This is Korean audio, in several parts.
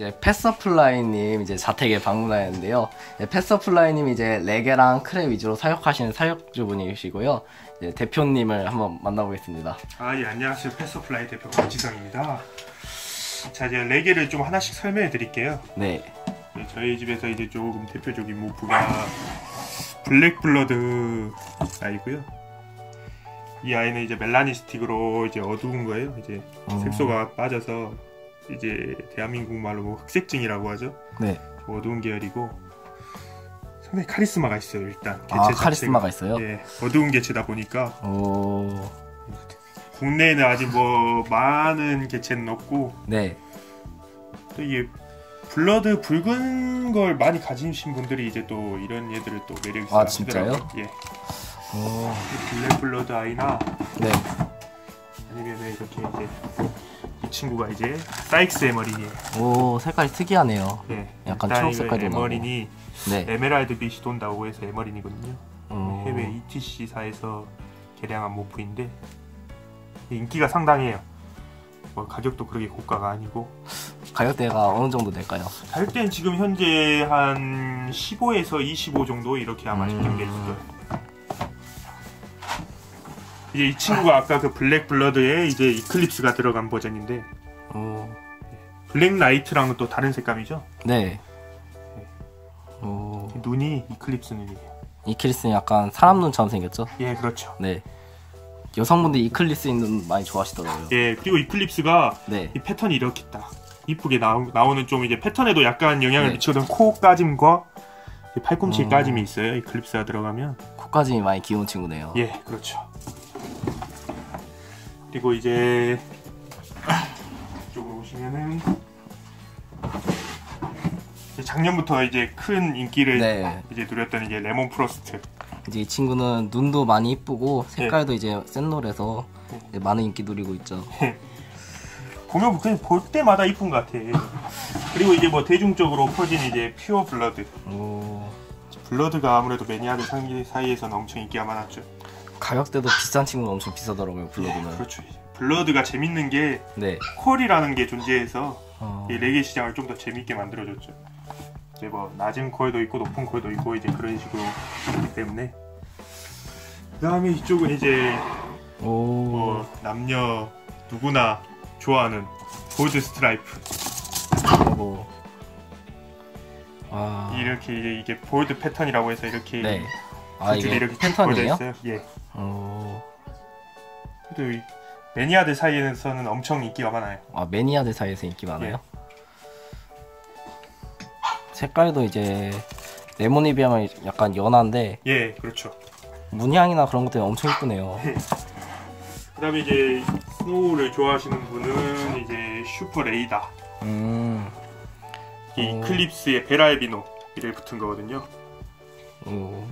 이제 패서플라이님 이제 자택에 방문하였는데요. 네, 패서플라이님 이제 레게랑 크레 위주로 사육하시는 사육주분이시고요. 이제 대표님을 한번 만나보겠습니다. 아, 예, 안녕하세요. 패서플라이 대표 박지성입니다. 자, 이제 레게를 좀 하나씩 설명해 드릴게요. 네, 네, 저희 집에서 이제 조금 대표적인 모프가 블랙블러드 아이고요. 이 아이는 이제 멜라니스틱으로 이제 어두운 거예요. 이제 어. 색소가 빠져서 이제 대한민국 말로 뭐 흑색증이라고 하죠. 네. 좀 어두운 계열이고 상당히 카리스마가 있어요. 일단 개체 아 자체가. 카리스마가 있어요. 예, 어두운 개체다 보니까 오, 국내에는 아직 뭐 많은 개체는 없고 네, 또 이게 블러드 붉은 걸 많이 가지신 분들이 이제 또 이런 얘들을 또 매력 있어 아, 하시더라고요. 예, 오, 이 블랙 블러드 아이나 네, 아니면 이렇게 이제 이 친구가 이제 사이크스 에머린이에요. 오 색깔이 특이하네요. 예, 약간 초록 나고. 에머린이 네, 에메랄드 빛이 돈다고 해서 에머린이거든요. 어, 해외 ETC사에서 개량한 모프인데 인기가 상당해요. 뭐 가격도 그렇게 고가가 아니고 가격대가 어느 정도 될까요? 가격대는 지금 현재 한 15에서 25 정도 이렇게 아마 음. 책정돼 있을 거예요. 이제 이 친구가 아까 그 블랙 블러드에 이제 이클립스가 들어간 버전인데 오, 블랙 라이트랑은 또 다른 색감이죠. 네, 오, 눈이 이클립스 눈이에요. 이클리스는 약간 사람 눈처럼 생겼죠? 예, 그렇죠. 네. 여성분들이 이클리스 있는 많이 좋아하시더라고요. 예, 그리고 이클립스가 네. 이 패턴이 이렇게 딱 이쁘게 나오, 나오는 좀 이제 패턴에도 약간 영향을 네. 미치거든 코 까짐과 이 팔꿈치 음. 까짐이 있어요. 이클립스가 들어가면 코까지 많이 귀여운 친구네요. 예, 그렇죠. 그리고 이제 이쪽으로 오시면은 이제 작년부터 이제 큰 인기를 네. 이제 누렸던 이제 레몬 프로스트. 이제 이 친구는 눈도 많이 이쁘고 색깔도 이제 센롤에서 이제 많은 인기 누리고 있죠. 보면 그냥 볼 때마다 이쁜 것 같아. 그리고 이제 뭐 대중적으로 퍼진 이제 퓨어 블러드. 오, 블러드가 아무래도 매니아들 사이- 사이에서는 엄청 인기가 많았죠. 가격대도 비싼 친구는 엄청 비싸더라고요, 블러드는. 그렇죠. 블러드가 재밌는 게 네. 콜이라는 게 존재해서 어, 이 레게 시장을 좀 더 재밌게 만들어줬죠. 이제 뭐 낮은 콜도 있고 높은 콜도 있고 이제 그런 식으로 있기 때문에 그다음에 이쪽은 이제 오, 뭐 남녀 누구나 좋아하는 골드 스트라이프 오. 아, 이렇게 이게 볼드 패턴이라고 해서 이렇게 네. 아, 줄이 이게 이렇게? 꽂아 있어요. 예. 오, 그래도 이 매니아들 사이에서는 엄청 인기가 많아요. 아, 매니아들 사이에서 인기 예. 많아요? 색깔도 이제 레몬에 비하면 약간 연한데 예, 그렇죠. 문향이나 그런 것 때문에 엄청 이쁘네요. 그다음에 이제 스노우를 좋아하시는 분은 이제 슈퍼 레이다. 음, 이 어. 클립스에 베라알비노 이를 붙은 거거든요. 오,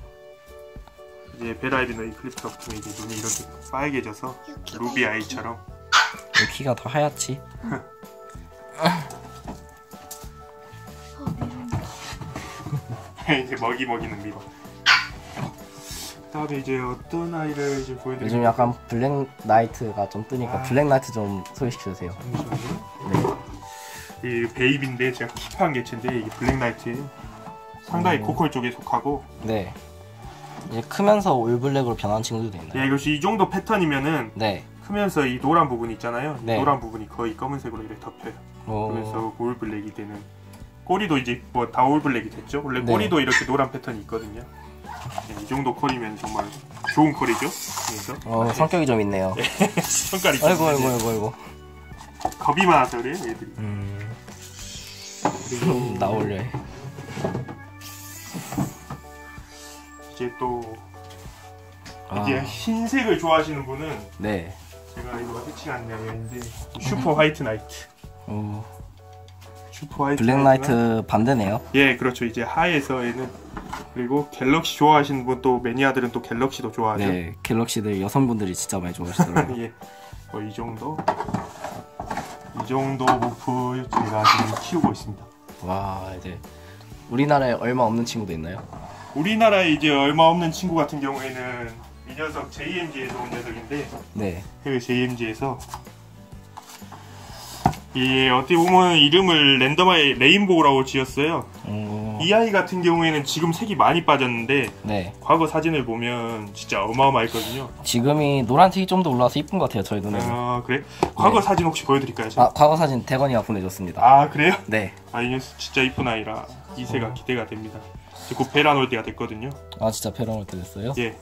이제 베라알비노 이 클립스가 붙으면 이제 눈이 이렇게 빨개져서 루비 아이처럼 왜 키가 더 하얗지? 이제 먹이 먹이는 미러. 그다음에 이제 어떤 아이를 이제 보여드릴까요? 요즘 약간 블랙 나이트가 좀 뜨니까 아. 블랙 나이트 좀 소개시켜 주세요. 잠시만요. 이 베이비인데 제가 킵한 개체인데 이게 블랙 나이트예요. 상당히 오. 고퀄 쪽에 속하고 네. 이제 크면서 올블랙으로 변한 친구들도 있나요? 예, 이것이 이 정도 패턴이면은 네. 크면서 이 노란 부분 있잖아요. 이 네. 노란 부분이 거의 검은색으로 이렇게 덮여요. 오, 그래서 올 블랙이 되는 꼬리도 이제 뭐 다 올 블랙이 됐죠. 원래 네. 꼬리도 이렇게 노란 패턴이 있거든요. 네, 이 정도 컬이면 정말 좋은 컬이죠. 그래서 어, 성격이 좀 있네요. 성깔이 아이고 아이고 아이고 아이고. 겁이 많아서 그래요, 얘들이. 음, 나올려. 이제 또 아, 이제 흰색을 좋아하시는 분은 네. 제가 이거 해칭한 내용인데 슈퍼 화이트 나이트. 오, 슈퍼 화이트 블랙 나이트 반대네요. 예, 그렇죠. 이제 하에서에는 그리고 갤럭시 좋아하시는 분 또 매니아들은 또 갤럭시도 좋아하죠. 네, 갤럭시들 여성분들이 진짜 많이 좋아하시더라고요. 예, 뭐 이 정도 이 정도 모프 제가 지금 키우고 있습니다. 와, 이제 우리나라에 얼마 없는 친구도 있나요? 우리나라에 이제 얼마 없는 친구 같은 경우에는 이 녀석 JMG에서 온 녀석인데 네. 해외 JMG에서 예, 어떻게 보면 이름을 랜덤하게 레인보우라고 지었어요. 오, 이 아이 같은 경우에는 지금 색이 많이 빠졌는데 네. 과거 사진을 보면 진짜 어마어마했거든요. 지금이 노란색이 좀 더 올라와서 이쁜 것 같아요, 저희 눈에는. 아 그래? 과거 네. 사진 혹시 보여드릴까요? 제가? 아, 과거 사진 대건이가 보내줬습니다. 아, 그래요? 네. 아 이 녀석 진짜 이쁜 아이라 이세가 어. 기대가 됩니다. 이제 곧 베란 올 때가 됐거든요. 아, 진짜 올때 됐어요? 예,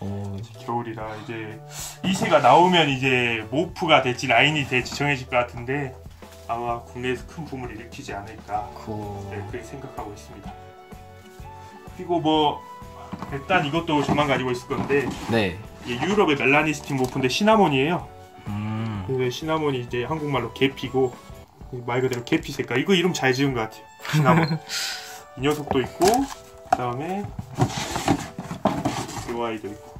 오, 겨울이라 이제 이세가 나오면 이제 모프가 될지 라인이 될지 정해질 것 같은데 아마 국내에서 큰 붐을 일으키지 않을까 그, 네, 그렇게 생각하고 있습니다. 그리고 뭐 일단 이것도 저만 가지고 있을 건데 네. 이게 유럽의 멜라니스틴 모프인데 시나몬이에요. 음, 근데 시나몬이 이제 한국말로 계피고 말 그대로 계피 색깔. 이거 이름 잘 지은 것 같아요. 시나몬. 이 녀석도 있고 그다음에 이 아이도 있고.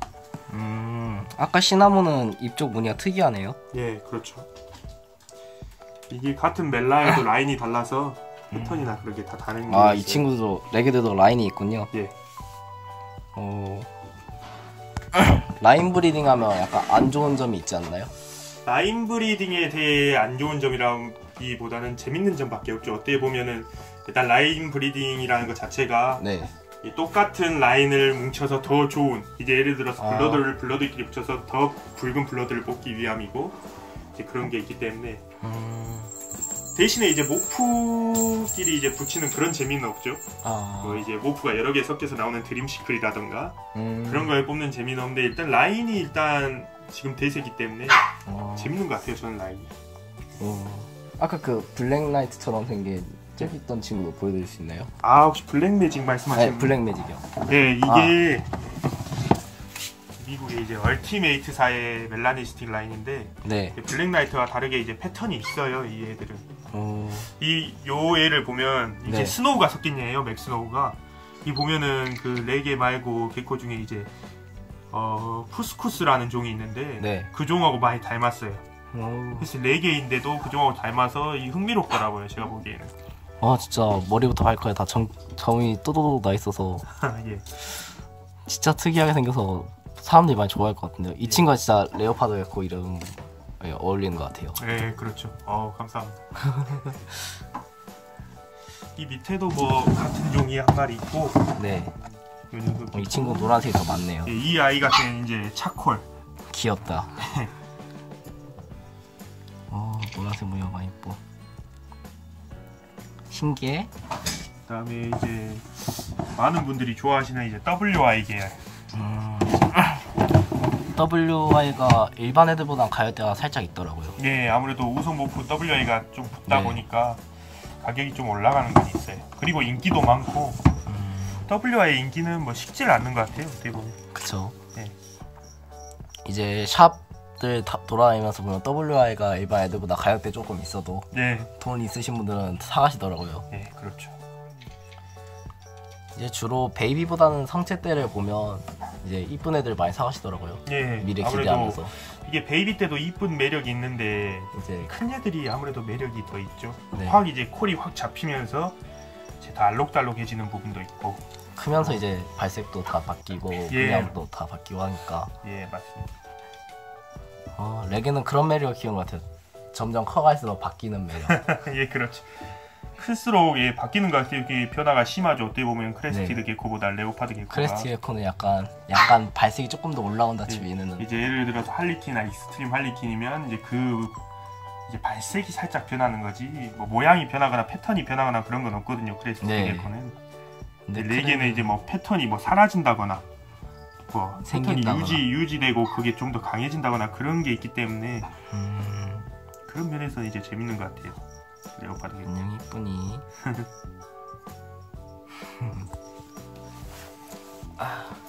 음. 아까 시나몬은 입쪽 무늬가 특이하네요. 예, 그렇죠. 이게 같은 멜라에도 라인이 달라서 패턴이나 그런 게다 다른 게 아, 이 있어요. 친구도 레게드도 라인이 있군요. 예. 오. 라인 브리딩 하면 약간 안 좋은 점이 있지 않나요? 라인 브리딩에 대해 안 좋은 점이라기보다는 재밌는 점밖에 없죠. 어떻게 보면은 일단 라인 브리딩이라는 것 자체가 네. 이 똑같은 라인을 뭉쳐서 더 좋은 이제 예를 들어서 아. 블러드를 블러드끼리 붙여서 더 붉은 블러드를 뽑기 위함이고 이제 그런 게 있기 때문에 음. 대신에 이제 모프끼리 이제 붙이는 그런 재미는 없죠. 아. 뭐 이제 모프가 여러 개 섞여서 나오는 드림 시클이라던가 음. 그런 걸 뽑는 재미는 없는데 일단 라인이 일단 지금 대세기 때문에 어. 재밌는 것 같아요. 저는 라인이. 어. 아까 그 블랙라이트처럼 생긴 잽 있던 친구 보여드릴 수 있나요? 아 혹시 블랙 매직 말씀하시는 네, 블랙 매직이요. 네, 이게 미국의 이제 얼티메이트사의 멜라니스틱 라인인데 네. 블랙나이트와 다르게 이제 패턴이 있어요. 이 애들은 어. 이요 애를 보면 이제 네. 스노우가 섞인 애예요. 맥스노우가 이 보면은 그 레게 말고 개코 중에 이제 어 푸스쿠스라는 종이 있는데 네. 그 종하고 많이 닮았어요. 어. 그래서 레게인데도 그 종하고 닮아서 이 흥미롭더라고요. 제가 보기에는. 아 진짜 머리부터 발끝에 다 점, 점이 또도도 나 있어서 예. 진짜 특이하게 생겨서 사람들이 많이 좋아할 것 같은데요. 이 친구가 진짜 레오파드 에코 이름에 어울리는 것 같아요. 네, 그렇죠. 어, 감사합니다. 이 밑에도 뭐 같은 종이 한 마리 있고 네. 요 녀석 이 친구 노란색이 더 많네요. 예, 이 아이 같은 이제 차콜. 귀엽다. 어 노란색 무늬가 많이 이뻐. 신기해? 그다음에 이제 많은 분들이 좋아하시는 이제 WI 계열. 음. WI가 일반 애들보다 가격대가 살짝 있더라고요. 예, 아무래도 우선 모프 WI가 좀 붙다 네. 보니까 가격이 좀 올라가는 건 있어요. 그리고 인기도 많고 음, WI 인기는 뭐 식질 않는 것 같아요. 어떻게 보면. 그쵸. 네. 이제 샵들 다 돌아다니면서 보면 WI가 일반 애들보다 가격대 조금 있어도 네, 돈 있으신 분들은 사가시더라고요. 예, 그렇죠. 이제 주로 베이비보다는 성체 때를 보면 이제 이쁜 애들 많이 사가시더라고요. 예, 미래 기대하면서 이게 베이비 때도 이쁜 매력이 있는데 이제 큰 애들이 아무래도 매력이 더 있죠. 네. 확 이제 콜이 확 잡히면서 이제 다 알록달록해지는 부분도 있고. 크면서 이제 발색도 다 바뀌고 예. 분양도 다 바뀌고 하니까 예, 맞습니다. 어, 레게는 그런 매력을 키우는 것 같아요. 점점 커갈수록 바뀌는 매력. 예, 그렇죠. 클수록 예, 바뀌는 것 같아요. 이게 변화가 심하죠. 어떻게 보면 크레스티드 게코보다 레오파드 게코가 크레스티 에코는 약간 약간 발색이 조금 더 올라온다 치면 얘는 이제 예를 들어서 할리퀸이나 익스트림 할리퀸이면 이제 그 이제 발색이 살짝 변하는 거지 뭐 모양이 변하거나 패턴이 변하거나 그런 건 없거든요. 크레스티드 네. 게코는 근데 레게는 이제 뭐 패턴이 뭐 사라진다거나 뭐 패턴이 생긴다거나. 유지 유지되고 그게 좀 더 강해진다거나 그런 게 있기 때문에 음, 그런 면에서 이제 재밌는 것 같아요. 레오파드 안녕 이쁘니 아.